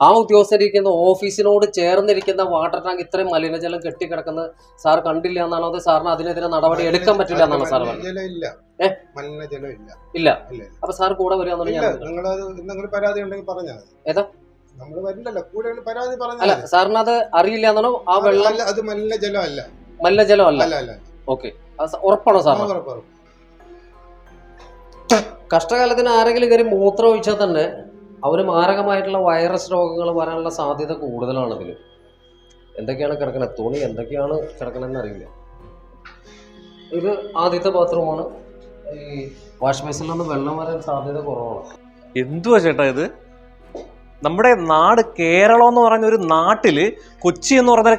ആ ഉദ്യോഗസ്ഥരിക്കുന്ന ഓഫീസിനോട് ചേർന്നിരിക്കുന്ന water tank ഇത്രയും മലിനജലം കെട്ടിക്കിടക്കുന്നത് സാർ കണ്ടില്ല എന്നാണോ? അത് സാറിന് അതിനെതിരെ നടപടി എടുക്കാൻ പറ്റില്ല എന്നാണോ സാർ മലിനജലം ഇല്ല. അപ്പൊ സാർ കൂടെ വരിക പരാതി ഉണ്ടെങ്കിൽ പറഞ്ഞാൽ ഏതാ? അല്ല സാറിന് അത് അറിയില്ല എന്നാണോ? ആ വെള്ളം അത് മലിനജലം അല്ല മലിനജലം അല്ല. ഓക്കെ. ഉറപ്പാണോ സാർ. കഷ്ടകാലത്തിന് ആരെങ്കിലും കയറി മൂത്രം ഒഴിച്ചാൽ തന്നെ അവന് മാരകമായിട്ടുള്ള വൈറസ് രോഗങ്ങൾ വരാനുള്ള സാധ്യത കൂടുതലാണ് ഇതിൽ എന്തൊക്കെയാണ് കിടക്കണത് തുണി എന്തൊക്കെയാണ് കിടക്കണമെന്ന് അറിയില്ല. ഇത് ആദ്യത്തെ ബാത്റൂമാണ്. ഈ വാഷ് ബേസിൽ നിന്ന് വെള്ളം വരാൻ സാധ്യത കുറവാണ്. എന്തുവാ ചേട്ടാ ഇത്? നമ്മുടെ നാട് കേരളം എന്ന് പറഞ്ഞ ഒരു നാട്ടിൽ കൊച്ചി എന്ന് പറഞ്ഞ.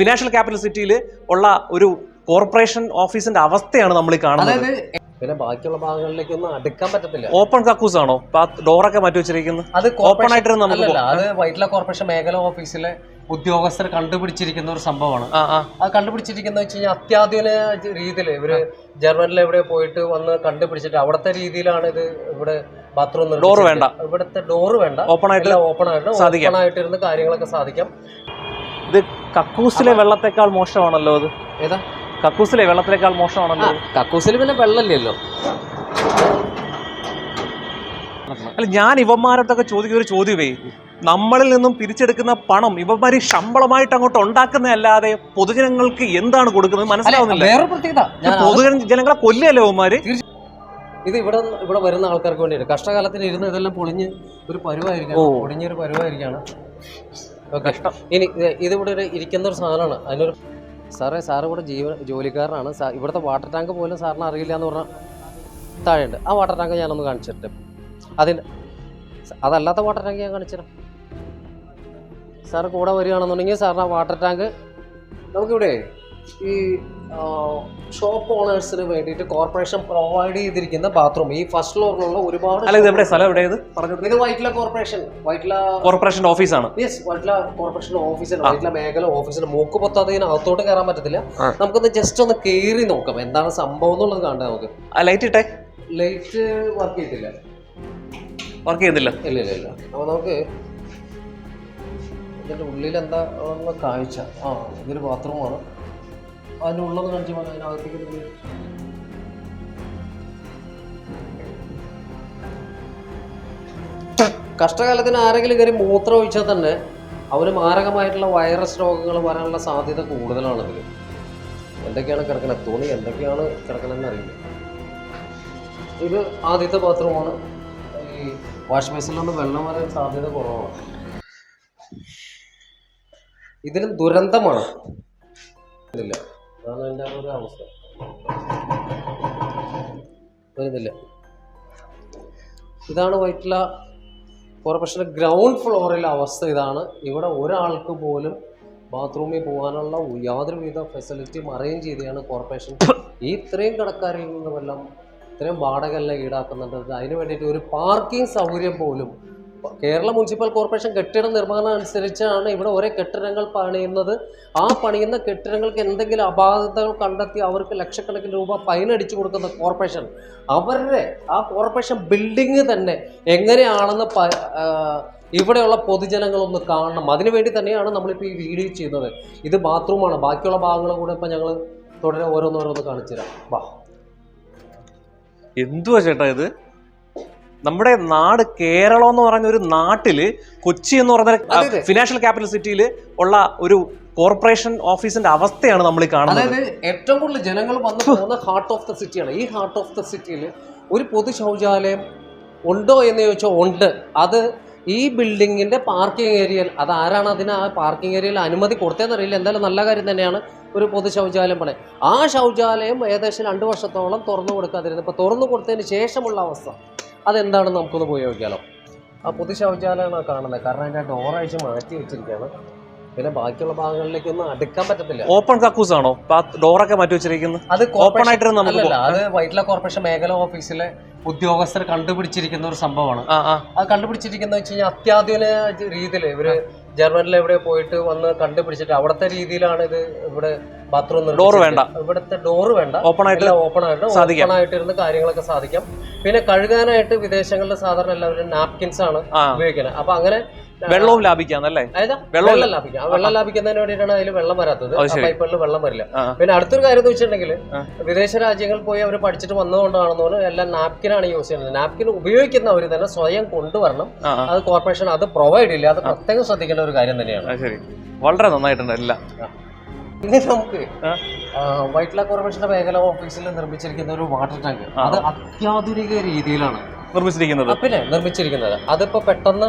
ഫിനാൻഷ്യൽ ക്യാപിറ്റൽ സിറ്റിയിൽ ഉള്ള ഒരു കോർപ്പറേഷൻ ഓഫീസിന്റെ അവസ്ഥയാണ് നമ്മൾ ഈ കാണുന്നത് പിന്നെ ബാക്കിയുള്ള ഭാഗങ്ങളിലേക്ക് ഒന്നും അടുക്കാൻ പറ്റത്തില്ല. ഓപ്പൺ കക്കൂസ് ആണോ? ഡോറൊക്കെ മാറ്റി വെച്ചിരിക്കുന്നത്. അത് ഓപ്പൺ ആയിട്ട് നമുക്ക് അത് വൈറ്റ്ല കോർപ്പറേഷൻ മേഖല ഓഫീസിലെ ഉദ്യോഗസ്ഥർ കണ്ടുപിടിച്ചിരിക്കുന്ന ഒരു സംഭവമാണ്. അത് കണ്ടുപിടിച്ചിരിക്കുന്ന വെച്ച് കഴിഞ്ഞാൽ അത്യാധുനിക രീതിയിൽ ഇവർ ജർമ്മനിൽ എവിടെ പോയിട്ട് വന്ന് കണ്ടുപിടിച്ചിട്ട് അവിടുത്തെ രീതിയിലാണ് ഇത് ഇവിടെ ബാത്റൂം ഡോർ വേണ്ട. ഇവിടുത്തെ ഡോർ വേണ്ട. ഓപ്പൺ ആയിട്ട് ഓപ്പൺ ആയിട്ട്. ഓപ്പൺ ആയിട്ടിരുന്ന് കാര്യങ്ങളൊക്കെ സാധിക്കാം. ഇത് കക്കൂസിലെ വെള്ളത്തെക്കാൾ മോശമാണല്ലോ അത്. ഏതാ? കക്കൂസിലെ വെള്ളത്തിനേക്കാൾ മോശമാണല്ലോ. കക്കൂസിൽ പിന്നെ വെള്ളമില്ലല്ലോ. അല്ല ഞാൻ ഇവന്മാരോടൊക്കെ ചോദിക്കുന്ന ഒരു ചോദ്യമേ നമ്മളിൽ നിന്നും പിരിച്ചെടുക്കുന്ന പണം ഇവന്മാര് ശമ്പളമായിട്ട് അങ്ങോട്ട് ഉണ്ടാക്കുന്നതല്ലാതെ പൊതുജനങ്ങൾക്ക് എന്താണ് കൊടുക്കുന്നത് മനസ്സിലാവുന്നില്ല. വേറെ പ്രത്യേകത. പൊതുജന ജനങ്ങളെ കൊല്ലല്ലേ ഇവന്മാര്? ഇത് ഇവിടെ ഇവിടെ വരുന്ന ആൾക്കാർക്ക് വേണ്ടിയിട്ട് കഷ്ടകാലത്തിന് ഇരുന്ന് ഇതെല്ലാം പൊളിഞ്ഞ് ഒരു പരുവായിരിക്കും. പൊളിഞ്ഞൊരു പരുവായിരിക്കാണ്. കഷ്ടം. ഇനി ഇത് ഇതിവിടെ ഒരു ഇരിക്കുന്ന ഒരു സാധനമാണ്. അതിനൊരു സാറേ സാറ് ഇവിടെ ജീവ ജോലിക്കാരനാണ്. സാ ഇവിടുത്തെ വാട്ടർ ടാങ്ക് പോലും സാറിന് അറിയില്ല എന്ന് പറഞ്ഞാൽ താഴെയുണ്ട്. ആ വാട്ടർ ടാങ്ക് ഞാനൊന്ന് കാണിച്ചിട്ട് അതിന് അതല്ലാത്ത വാട്ടർ ടാങ്ക് ഞാൻ കാണിച്ചു സാർ കൂടെ വരികയാണെന്നുണ്ടെങ്കിൽ സാറിന് ആ വാട്ടർ ടാങ്ക് നമുക്കിവിടെ ഈ ഷോപ്പ് ഓണേഴ്സിന് വേണ്ടിയിട്ട് കോർപ്പറേഷൻ പ്രൊവൈഡ് ചെയ്തിരിക്കുന്ന ബാത്റൂം ഈ ഫസ്റ്റ് ഫ്ലോറിലുള്ള ഒരുപാട് അല്ല ഇത് സ്ഥലം എവിടെ ഇത്? പറഞ്ഞു ഇത് വൈറ്റ്ല കോർപ്പറേഷൻ വൈറ്റ്ല കോർപ്പറേഷന്റെ ഓഫീസാണ് യെസ് വൈറ്റ്ല കോർപ്പറേഷൻ ഓഫീസാണ് വൈറ്റ്ല മേഖല ഓഫീസിന് മൂക്ക് പൊത്താതെ അകത്തോട്ട് കയറാൻ പറ്റത്തില്ല. നമുക്കൊന്ന് ജസ്റ്റ് ഒന്ന് കയറി നോക്കാം. എന്താണ് സംഭവം എന്നുള്ളത് കാണാൻ നമുക്ക് ലൈറ്റ് ഇട്ടേ. ലൈറ്റ് വർക്ക് ചെയ്തില്ല വർക്ക് ചെയ്തില്ല. ഇല്ല ഇല്ല ഇല്ല. അപ്പോൾ നമുക്ക് ഇതിന്റെ ഉള്ളിൽ എന്താ കാഴ്ച? ആ ഇതൊരു ബാത്റൂമാണ് അതിന്റെ ഉള്ളത് കാണിച്ചു പോകാൻ അതിനകത്തേക്ക് കഷ്ടകാലത്തിന് ആരെങ്കിലും കയറി മൂത്രം ഒഴിച്ചാൽ തന്നെ അവന് മാരകമായിട്ടുള്ള വൈറസ് രോഗങ്ങൾ വരാനുള്ള സാധ്യത കൂടുതലാണ് അതിൽ എന്തൊക്കെയാണ് കിടക്കുന്നത് തുണി എന്തൊക്കെയാണ് കിടക്കണമെന്ന് അറിയില്ല. ഇത് ആദ്യത്തെ ബാത്റൂമാണ്. ഈ വാഷ് ബേസിൽ നിന്ന് വെള്ളം വരാൻ സാധ്യത കുറവാണ്. ഇതിന് ദുരന്തമാണ്. ഇല്ല. അതാണ് എന്റെ ഒരു അവസ്ഥ. വരുന്നില്ല ഇതാണ് വൈറ്റില കോർപ്പറേഷന്റെ ഗ്രൗണ്ട് ഫ്ലോറിലെ അവസ്ഥ. ഇതാണ് ഇവിടെ ഒരാൾക്ക് പോലും ബാത്റൂമിൽ പോകാനുള്ള യാതൊരുവിധ ഫെസിലിറ്റിയും അറേഞ്ച് ചെയ്തെയാണ് കോർപ്പറേഷൻ ഈ ഇത്രയും കടക്കാരിൽ നിന്നുമെല്ലാം ഇത്രയും വാടകയെല്ലാം ഈടാക്കുന്നുണ്ട് അതിന് വേണ്ടിയിട്ട് ഒരു പാർക്കിംഗ് സൗകര്യം പോലും കേരള മുനിസിപ്പൽ കോർപ്പറേഷൻ കെട്ടിട നിർമ്മാണം അനുസരിച്ചാണ് ഇവിടെ ഓരോ കെട്ടിടങ്ങൾ പണിയുന്നത്. ആ പണിയുന്ന കെട്ടിടങ്ങൾക്ക് എന്തെങ്കിലും അപാകതകൾ കണ്ടെത്തി അവർക്ക് ലക്ഷക്കണക്കിന് രൂപ ഫൈൻ അടിച്ചു കൊടുക്കുന്ന കോർപ്പറേഷൻ. അവരുടെ ആ കോർപ്പറേഷൻ ബിൽഡിങ് തന്നെ എങ്ങനെയാണെന്ന് ഇവിടെയുള്ള പൊതുജനങ്ങളൊന്ന് കാണണം. അതിനുവേണ്ടി തന്നെയാണ് നമ്മളിപ്പോൾ ഈ വീഡിയോ ചെയ്യുന്നത്. ഇത് ബാത്റൂമാണ്. ബാക്കിയുള്ള ഭാഗങ്ങളും കൂടെ ഇപ്പം ഞങ്ങൾ തുടരെ ഓരോന്നോരോന്ന് കാണിച്ചു തരാം വാ. എന്തുവാ ചേട്ടാ ഇത്? നമ്മുടെ നാട് കേരളം എന്ന് പറയുന്ന ഒരു നാട്ടിൽ കൊച്ചി എന്ന് അതെ. ഫിനാൻഷ്യൽ ക്യാപിറ്റൽ സിറ്റിയിൽ ഉള്ള ഒരു കോർപ്പറേഷൻ ഓഫീസിന്റെ അവസ്ഥയാണ് നമ്മൾ കാണുന്നത്. അതായത് ഏറ്റവും കൂടുതൽ ജനങ്ങൾ വന്നു പോകുന്ന ഹാർട്ട് ഓഫ് ദ സിറ്റിയാണ് ഈ ഹാർട്ട് ഓഫ് ദ സിറ്റിയിൽ ഒരു പൊതു ശൗചാലയം ഉണ്ടോ എന്ന് ചോദിച്ചാൽ ഉണ്ട്. അത് ഈ ബിൽഡിങ്ങിന്റെ പാർക്കിംഗ് ഏരിയയിൽ അത് ആരാണ് അതിന് ആ പാർക്കിംഗ് ഏരിയയിൽ അനുമതി കൊടുത്തതെന്ന് അറിയില്ല. എന്തായാലും നല്ല കാര്യം തന്നെയാണ് ഒരു പൊതു ശൗചാലയം പണി ആ ശൗചാലയം ഏകദേശം രണ്ട് വർഷത്തോളം തുറന്നു കൊടുക്കാതിരുന്നു. ഇപ്പോൾ തുറന്നു കൊടുത്തതിന് ശേഷമുള്ള അവസ്ഥ. അതെന്താണെന്ന് നമുക്കൊന്ന് പോയി നോക്കിയാലോ ആ പൊതു ശൗചാലയമാണ് കാണുന്നത് കാരണം അതിന്റെ ഡോർ അഴിച്ച് മാറ്റി വെച്ചിരിക്കുകയാണ്. പിന്നെ ബാക്കിയുള്ള ഭാഗങ്ങളിലേക്ക് ഭാഗങ്ങളിലേക്കൊന്നും അടുക്കാൻ പറ്റത്തില്ല. ഓപ്പൺ കക്കൂസ് ആണോ? ഡോറൊക്കെ മാറ്റി വെച്ചിരിക്കുന്നത് അത് ഓപ്പൺ ആയിട്ട് നമുക്ക് അത് വൈറ്റില കോർപ്പറേഷൻ മേഖല ഓഫീസിലെ ഉദ്യോഗസ്ഥർ കണ്ടുപിടിച്ചിരിക്കുന്ന ഒരു സംഭവമാണ്. അത് കണ്ടുപിടിച്ചിരിക്കുന്ന വെച്ച് കഴിഞ്ഞാൽ അത്യാധുനിക രീതിയിൽ ഇവർ ജർമ്മനിൽ എവിടെ പോയിട്ട് വന്ന് കണ്ടുപിടിച്ചിട്ട് അവിടുത്തെ രീതിയിലാണ് ഇത് ഇവിടെ ബാത്റൂം ഡോർ വേണ്ട. ഇവിടുത്തെ ഡോറ് വേണ്ട. ഓപ്പൺ ആയിട്ട് ഓപ്പൺ ആയിട്ട്. ഓപ്പൺ ആയിട്ടിരുന്ന് കാര്യങ്ങളൊക്കെ സാധിക്കാം. പിന്നെ കഴുകാനായിട്ട് വിദേശങ്ങളിൽ സാധാരണ എല്ലാവരും നാപ്കിൻസ് ആണ് ഉപയോഗിക്കുന്നത്. അപ്പൊ അങ്ങനെ വെള്ളവും ലാഭിക്കാം അല്ലേ വെള്ളം- ലാഭിക്കാം. ആ വെള്ളം ലാഭിക്കുന്നതിന് വേണ്ടിയിട്ടാണ് അതിൽ വെള്ളം വരാത്തത്. പൈപ്പുകളിൽ വെള്ളം വരില്ല. പിന്നെ അടുത്തൊരു കാര്യം എന്ന് വെച്ചിട്ടുണ്ടെങ്കിൽ വിദേശ രാജ്യങ്ങളിൽ പോയി അവർ പഠിച്ചിട്ട് വന്നതുകൊണ്ടാണെന്ന് പറഞ്ഞാൽ എല്ലാം നാപ്കിനാണ് യൂസ് ചെയ്യുന്നത്. നാപ്കിൻ ഉപയോഗിക്കുന്ന ഉപയോഗിക്കുന്നവർ തന്നെ സ്വയം കൊണ്ടുവരണം. അത് കോർപ്പറേഷൻ അത് പ്രൊവൈഡ് ഇല്ല അത് പ്രത്യേകം ശ്രദ്ധിക്കേണ്ട ഒരു കാര്യം തന്നെയാണ്. വളരെ നന്നായിട്ടുണ്ട് എല്ലാം. ഇനി നമുക്ക് വൈറ്റ്ല കോർപ്പറേഷന്റെ മേഖല ഓഫീസിൽ നിർമ്മിച്ചിരിക്കുന്ന ഒരു വാട്ടർ ടാങ്ക് അത് അത്യാധുനിക രീതിയിലാണ്. നിർമ്മിച്ചിരിക്കുന്നത്. പിന്നെ നിർമ്മിച്ചിരിക്കുന്നത്. അതിപ്പോ പെട്ടെന്ന്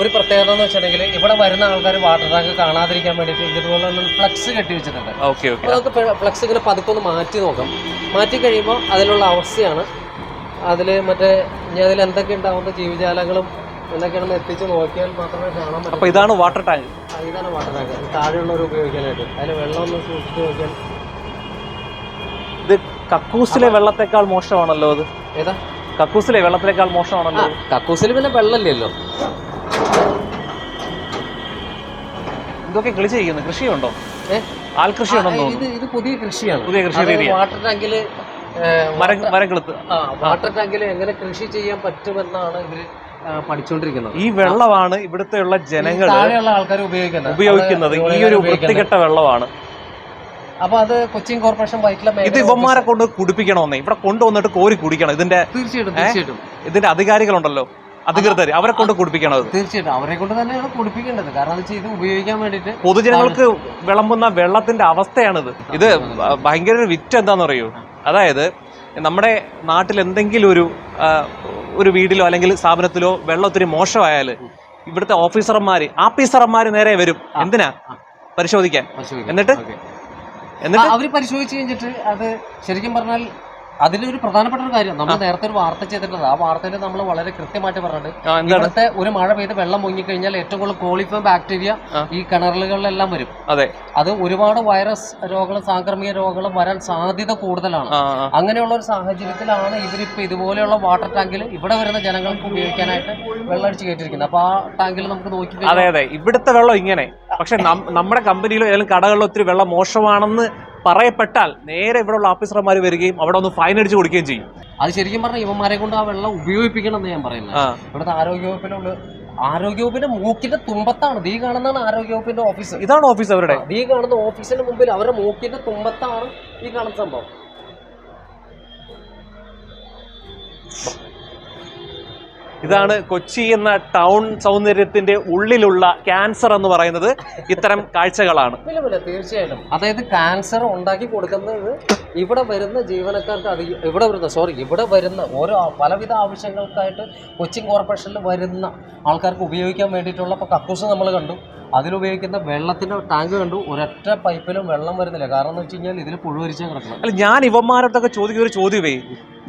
ഒരു പ്രത്യേകത എന്ന് വെച്ചിട്ടുണ്ടെങ്കിൽ ഇവിടെ വരുന്ന ആൾക്കാർ വാട്ടർ ടാങ്ക് കാണാതിരിക്കാൻ വേണ്ടിയിട്ട് ഇതുപോലെ ഫ്ലക്സ് കെട്ടി വെച്ചിട്ടുണ്ട്. Okay okay. അപ്പോൾ നമുക്ക് ഫ്ലക്സ് ഇങ്ങനെ പതുക്കെ ഒന്ന് മാറ്റി നോക്കാം. മാറ്റി കഴിയുമ്പോൾ അതിലുള്ള അവസ്ഥയാണ്. അതിൽ മറ്റേ ഇനി അതിൽ എന്തൊക്കെ ഉണ്ടാവുന്ന ജീവജാലങ്ങളും എന്തൊക്കെയാണെന്ന് എത്തിച്ച് നോക്കിയാൽ മാത്രമേ കാണാൻ പറ്റൂ. ഇതാണ് വാട്ടർ ടാങ്ക് ഇതാണ് വാട്ടർ ടാങ്ക് താഴെയുള്ളവർ ഉപയോഗിക്കാനായിട്ട്. അതിൽ വെള്ളം ഒന്ന് സൂക്ഷിച്ച് നോക്കിയാൽ ഇത് കക്കൂസിലെ വെള്ളത്തെക്കാൾ മോശമാണല്ലോ അത്. ഏതാ? കക്കൂസിലെ വെള്ളത്തിനേക്കാൾ ആ മോശമാണല്ലോ കക്കൂസിൽ പിന്നെ വെള്ളമില്ലല്ലോ. ഇതൊക്കെ കിളിച്ച് ചെയ്യുന്നു കൃഷിയുണ്ടോ ഇത് ഇത് പുതിയ കൃഷിയാണ്. പുതിയ കൃഷി വാട്ടർ ടാങ്കിൽ ടാങ്കിൽ എങ്ങനെ കൃഷി ചെയ്യാൻ പറ്റുമെന്നാണ് ഇവർ പഠിച്ചുകൊണ്ടിരിക്കുന്നത് ഈ വെള്ളമാണ് ഇവിടുത്തെയുള്ള ജനങ്ങൾ താഴെയുള്ള ആൾക്കാർ ഉപയോഗിക്കുന്നത്. ഉപയോഗിക്കുന്നത്. ഈ ഒരു. വൃത്തികെട്ട വെള്ളമാണ്. അപ്പൊ അത് കൊച്ചിൻ കോർപ്പറേഷൻ വൈറ്റില ഇത് ഇവന്മാരെ കൊണ്ട് കുടിപ്പിക്കണമെന്നേ. ഇവിടെ കൊണ്ടുവന്നിട്ട് കോരി കുടിക്കണം. ഇതിന്റെ തീർച്ചയായിട്ടും തീർച്ചയായിട്ടും. ഇതിന്റെ അധികാരികളുണ്ടല്ലോ. അധികൃതർ അവരെ കൊണ്ട് കുടിപ്പിക്കണം അത് തീർച്ചയായിട്ടും. അവരെ കൊണ്ട് തന്നെയാണ് കുടിപ്പിക്കേണ്ടത്. കാരണം വെച്ചാൽ ഇത് ഉപയോഗിക്കാൻ വേണ്ടിയിട്ട് പൊതുജനങ്ങൾക്ക് വിളമ്പുന്ന വെള്ളത്തിന്റെ അവസ്ഥയാണിത്. ഇത് ഭയങ്കര ഒരു വിറ്റ് എന്താന്ന് പറയൂ അതായത് നമ്മുടെ നാട്ടിൽ എന്തെങ്കിലും ഒരു ഒരു വീട്ടിലോ അല്ലെങ്കിൽ സ്ഥാപനത്തിലോ വെള്ളം ഒത്തിരി മോശമായാൽ ഇവിടുത്തെ ഓഫീസർമാര് ആഫീസർമാര് നേരെ വരും. എന്തിനാ? പരിശോധിക്കാൻ. എന്നിട്ട്. എന്നിട്ട് അവർ പരിശോധിച്ച് കഴിഞ്ഞിട്ട് അത് ശരിക്കും പറഞ്ഞാൽ അതിലൊരു പ്രധാനപ്പെട്ട ഒരു കാര്യം. നമ്മൾ നേരത്തെ ഒരു വാർത്ത ചെയ്തിട്ടുണ്ട് ആ വാർത്തയിൽ നമ്മൾ വളരെ കൃത്യമായിട്ട് പറഞ്ഞിട്ടുണ്ട്. ഇവിടുത്തെ ഒരു മഴ പെയ്ത് വെള്ളം മുങ്ങിക്കഴിഞ്ഞാൽ ഏറ്റവും കൂടുതൽ കോളിഫോം ബാക്ടീരിയ. ഈ കിണറുകളിലെല്ലാം വരും. അതെ. അത് ഒരുപാട് വൈറസ് രോഗങ്ങളും സാംക്രമിക രോഗങ്ങളും വരാൻ സാധ്യത കൂടുതലാണ്. അങ്ങനെയുള്ള ഒരു സാഹചര്യത്തിലാണ് ഇവരിപ്പോ ഇതുപോലെയുള്ള വാട്ടർ ടാങ്കിൽ ഇവിടെ വരുന്ന ജനങ്ങൾക്ക് ഉപയോഗിക്കാനായിട്ട് വെള്ളമടിച്ച് കയറ്റിയിരിക്കുന്നത്. അപ്പൊ ആ ടാങ്കിൽ നമുക്ക് നോക്കി അതെ അതെ. ഇവിടുത്തെ വെള്ളം ഇങ്ങനെ. പക്ഷെ നമ്മുടെ കമ്പനിയിലോ ഏതെങ്കിലും കടകളിലോ ഒത്തിരി വെള്ളം മോശമാണെന്ന് പറയപ്പെട്ടാൽ നേരെ ഇവിടെയുള്ള ഓഫീസർമാർ വരികയും അവിടെ ഒന്ന് ഫൈൻ അടിച്ച് കൊടുക്കുകയും ചെയ്യും. അത് ശരിക്കും പറഞ്ഞാൽ ഇവന്മാരെ കൊണ്ട് ആ വെള്ളം ഉപയോഗിപ്പിക്കണം എന്ന് ഞാൻ പറയുന്നത് ഇവിടുത്തെ ആരോഗ്യവകുപ്പിലുള്ള ആരോഗ്യവകുപ്പിന്റെ മൂക്കിന്റെ തുമ്പത്താണ്. ദീ കാണുന്നതാണ് ആരോഗ്യവകുപ്പിന്റെ ഓഫീസ് ഇതാണ് ഓഫീസ് അവരുടെ. ദീ കാണുന്ന ഓഫീസിന്റെ മുമ്പിൽ അവരുടെ മൂക്കിന്റെ തുമ്പത്താണ് ഈ കാണുന്ന സംഭവം. ഇതാണ് കൊച്ചി എന്ന ടൗൺ സൗന്ദര്യത്തിന്റെ ഉള്ളിലുള്ള ക്യാൻസർ എന്ന് പറയുന്നത് ഇത്തരം കാഴ്ചകളാണ്. തീർച്ചയായിട്ടും. അതായത് ക്യാൻസർ ഉണ്ടാക്കി കൊടുക്കുന്നത് ഇവിടെ വരുന്ന ജീവനക്കാർക്ക് അത് ഇവിടെ വരുന്ന സോറി ഇവിടെ വരുന്ന ഓരോ പലവിധ ആവശ്യങ്ങൾക്കായിട്ട് കൊച്ചിൻ കോർപ്പറേഷനിൽ വരുന്ന ആൾക്കാർക്ക് ഉപയോഗിക്കാൻ വേണ്ടിയിട്ടുള്ള ഇപ്പോൾ കക്കൂസ് നമ്മൾ കണ്ടു. അതിലുപയോഗിക്കുന്ന വെള്ളത്തിന്റെ ടാങ്ക് കണ്ടു. ഒരൊറ്റ പൈപ്പിലും വെള്ളം വരുന്നില്ല. കാരണം എന്ന് വെച്ച് കഴിഞ്ഞാൽ ഇതിൽ പുഴുവരിച്ചാൽ കിടക്കണം. അല്ല ഞാൻ ഇവന്മാരടുത്തൊക്കെ ചോദിക്കുന്ന ഒരു ചോദ്യമേ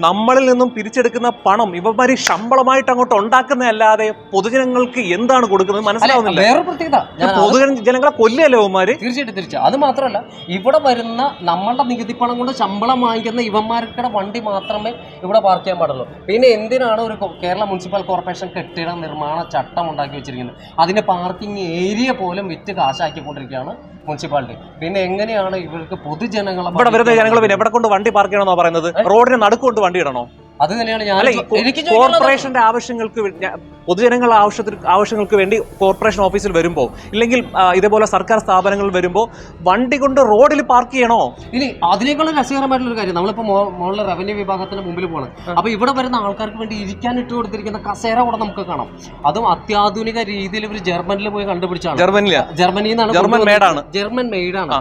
നമ്മളിൽ നിന്നും പിരിച്ചെടുക്കുന്ന പണം ഇവന്മാര് ശമ്പളമായിട്ട് അങ്ങോട്ട് ഉണ്ടാക്കുന്നതല്ലാതെ പൊതുജനങ്ങൾക്ക് എന്താണ് കൊടുക്കുന്നത് മനസ്സിലാവുന്നില്ല. വേറെ പ്രത്യേകത. ഞാൻ അത് പൊതുജനങ്ങളെ കൊല്ലല്ലേ ഇവന്മാര്? തീർച്ചയായിട്ടും തീർച്ചയായും അത് മാത്രമല്ല ഇവിടെ വരുന്ന നമ്മളുടെ നികുതി പണം കൊണ്ട് ശമ്പളം വാങ്ങിക്കുന്ന ഇവന്മാർക്കുടെ വണ്ടി മാത്രമേ ഇവിടെ പാർക്ക് ചെയ്യാൻ പാടുള്ളൂ. പിന്നെ എന്തിനാണ് ഒരു കേരള മുനിസിപ്പൽ കോർപ്പറേഷൻ കെട്ടിട നിർമ്മാണ ചട്ടം ഉണ്ടാക്കി വെച്ചിരിക്കുന്നത്? അതിന്റെ പാർക്കിംഗ് ഏരിയ പോലും വിറ്റ് കാശാക്കിക്കൊണ്ടിരിക്കുകയാണ് മുനിസിപ്പാലിറ്റി. പിന്നെ എങ്ങനെയാണ് ഇവർക്ക് പൊതുജനങ്ങളെ ഇവിടെ വരുന്ന ജനങ്ങൾ പിന്നെ എവിടെ കൊണ്ട് വണ്ടി പാർക്ക് ചെയ്യണമെന്നോ പറയുന്നത്? റോഡിന് നടുക്കൊണ്ട് വണ്ടി ഇടണോ? അത് തന്നെയാണ് ഞാൻ എനിക്ക് കോർപ്പറേഷന്റെ ആവശ്യങ്ങൾക്ക് പൊതുജനങ്ങൾ പൊതുജനങ്ങളുടെ ആവശ്യത്തിന് ആവശ്യങ്ങൾക്ക് വേണ്ടി കോർപ്പറേഷൻ ഓഫീസിൽ വരുമ്പോൾ ഇല്ലെങ്കിൽ ഇതേപോലെ സർക്കാർ സ്ഥാപനങ്ങളിൽ വരുമ്പോൾ വണ്ടി കൊണ്ട് റോഡിൽ പാർക്ക് ചെയ്യണോ? ഇനി അതിനേക്കാളും രസകരമായിട്ടുള്ള ഒരു കാര്യം നമ്മളിപ്പോ മോളിലെ മുകളിലെ റവന്യൂ വിഭാഗത്തിന് മുമ്പിൽ പോകണം അപ്പൊ ഇവിടെ വരുന്ന ആൾക്കാർക്ക് വേണ്ടി ഇരിക്കാൻ ഇട്ട് കൊടുത്തിരിക്കുന്ന കസേര കൂടെ നമുക്ക് കാണാം. അതും അത്യാധുനിക രീതിയിൽ ഇവർ ജർമ്മനിൽ പോയി കണ്ടുപിടിച്ചാണ്. ജർമ്മനില ജർമ്മനിയിൽ നിന്നാണ് ജർമ്മൻ. മെയ്ഡാണ്. ജർമ്മൻ മെയ്ഡാണ്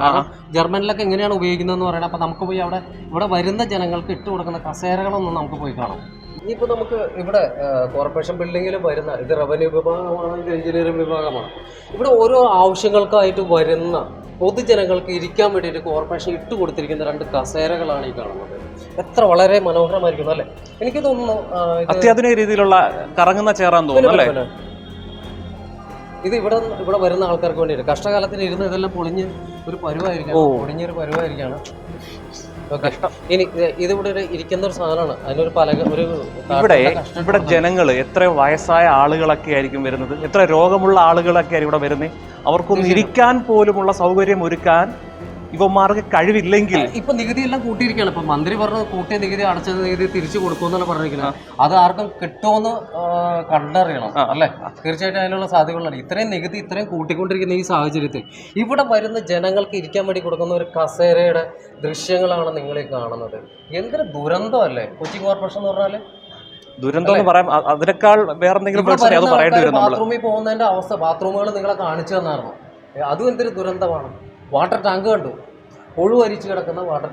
ജർമ്മനിലൊക്കെ എങ്ങനെയാണ് ഉപയോഗിക്കുന്നതെന്ന് പറയുന്നത് അപ്പൊ നമുക്ക് പോയി അവിടെ ഇവിടെ വരുന്ന ജനങ്ങൾക്ക് ഇട്ട് കൊടുക്കുന്ന കസേരകളൊന്നും നമുക്ക് പോയി കാണാം. ഇനിയിപ്പോൾ നമുക്ക് ഇവിടെ കോർപ്പറേഷൻ ബിൽഡിങ്ങിൽ വരുന്ന ഇത് റവന്യൂ വിഭാഗമാണ് ഇത് എഞ്ചിനീയറിംഗ് വിഭാഗമാണ്. ഇവിടെ ഓരോ ആവശ്യങ്ങൾക്കായിട്ട് വരുന്ന പൊതുജനങ്ങൾക്ക് ഇരിക്കാൻ വേണ്ടിയിട്ട് കോർപ്പറേഷൻ ഇട്ട് കൊടുത്തിരിക്കുന്ന രണ്ട് കസേരകളാണ് ഈ കാണുന്നത്. എത്ര വളരെ മനോഹരമായിരിക്കുന്നു അല്ലേ? എനിക്ക് തോന്നുന്നു അത്യാധുനിക രീതിയിലുള്ള കറങ്ങുന്ന ചേറാൻ തോന്നുന്നു അല്ലേ? ഇത് ഇവിടെ ഇവിടെ വരുന്ന ആൾക്കാർക്ക് വേണ്ടിയിട്ട്. കഷ്ടകാലത്തിന് ഇരുന്ന് ഇതെല്ലാം പൊളിഞ്ഞ് ഒരു പരുവായിരിക്കും. പൊളിഞ്ഞൊരു പരുവായിരിക്കാണ്. ഇനി ഇത് ഇതിവിടെ ഒരു ഇരിക്കുന്ന ഒരു സാധനമാണ്. അതിനൊരു പലക ഒരു ഇവിടെ ഇവിടെ ജനങ്ങൾ എത്ര വയസ്സായ ആളുകളൊക്കെ ആയിരിക്കും വരുന്നത്? എത്ര രോഗമുള്ള ആളുകളൊക്കെ ആയിരിക്കും ഇവിടെ വരുന്നത്? അവർക്കൊന്ന് ഇരിക്കാൻ പോലുമുള്ള സൗകര്യം ഒരുക്കാൻ ഇവന്മാർക്ക് കഴിവില്ലെങ്കിൽ. ഇപ്പൊ നികുതി എല്ലാം കൂട്ടിയിരിക്കുകയാണ്. ഇപ്പൊ മന്ത്രി പറഞ്ഞു കൂട്ടിയ നികുതി അടച്ചത് നികുതി തിരിച്ചു കൊടുക്കുമെന്നാണ് പറഞ്ഞിരിക്കുന്നത്. അത് ആർക്കും കിട്ടുമെന്ന് കണ്ടറിയണം അല്ലെ? തീർച്ചയായിട്ടും അതിനുള്ള സാധ്യതകളാണ് ഇത്രയും നികുതി ഇത്രയും കൂട്ടിക്കൊണ്ടിരിക്കുന്ന ഈ സാഹചര്യത്തിൽ ഇവിടെ വരുന്ന ജനങ്ങൾക്ക് ഇരിക്കാൻ വേണ്ടി കൊടുക്കുന്ന ഒരു കസേരയുടെ ദൃശ്യങ്ങളാണ് നിങ്ങൾ കാണുന്നത്. എന്തൊരു ദുരന്തം അല്ലേ? കൊച്ചി കോർപ്പറേഷൻ എന്ന് പറഞ്ഞാൽ? ദുരന്തം എന്ന് പറയാം. അതിനേക്കാൾ വേറെന്തെങ്കിലും ഇവിടെ പ്രശ്നം അത് പറയേണ്ടി വരും നമ്മൾ ബാത്റൂമിൽ പോകുന്നതിന്റെ അവസ്ഥ ബാത്റൂമുകൾ നിങ്ങളെ കാണിച്ചു തന്നായിരുന്നു. അതും എന്തൊരു ദുരന്തമാണ്? വാട്ടർ ടാങ്ക് കണ്ടു. ഒഴുവരിച്ച് കിടക്കുന്ന വാട്ടർ